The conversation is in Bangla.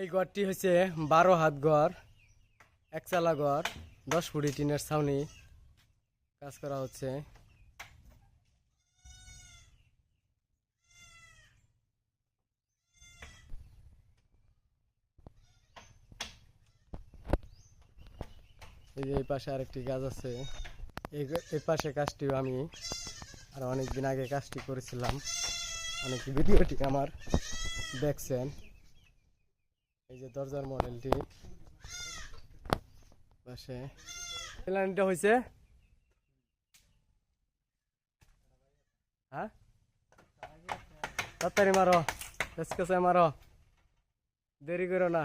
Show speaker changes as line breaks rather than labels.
এই ঘরটি হচ্ছে বারো হাত ঘর একচালা ঘর, দশ ফুটি টিনের ছাউনি কাজ করা হচ্ছে। এই যে এই পাশে আরেকটি গাছ আছে। এই পাশে কাজটিও আমি আর অনেক দিন আগে কাজটি করেছিলাম। অনেক ভিডিওটি আমার দেখছেন। এই যে দরজার মডেলটি। হয়েছে হ্যাঁ? তাড়াতাড়ি মারো মারো। দেরি করো না।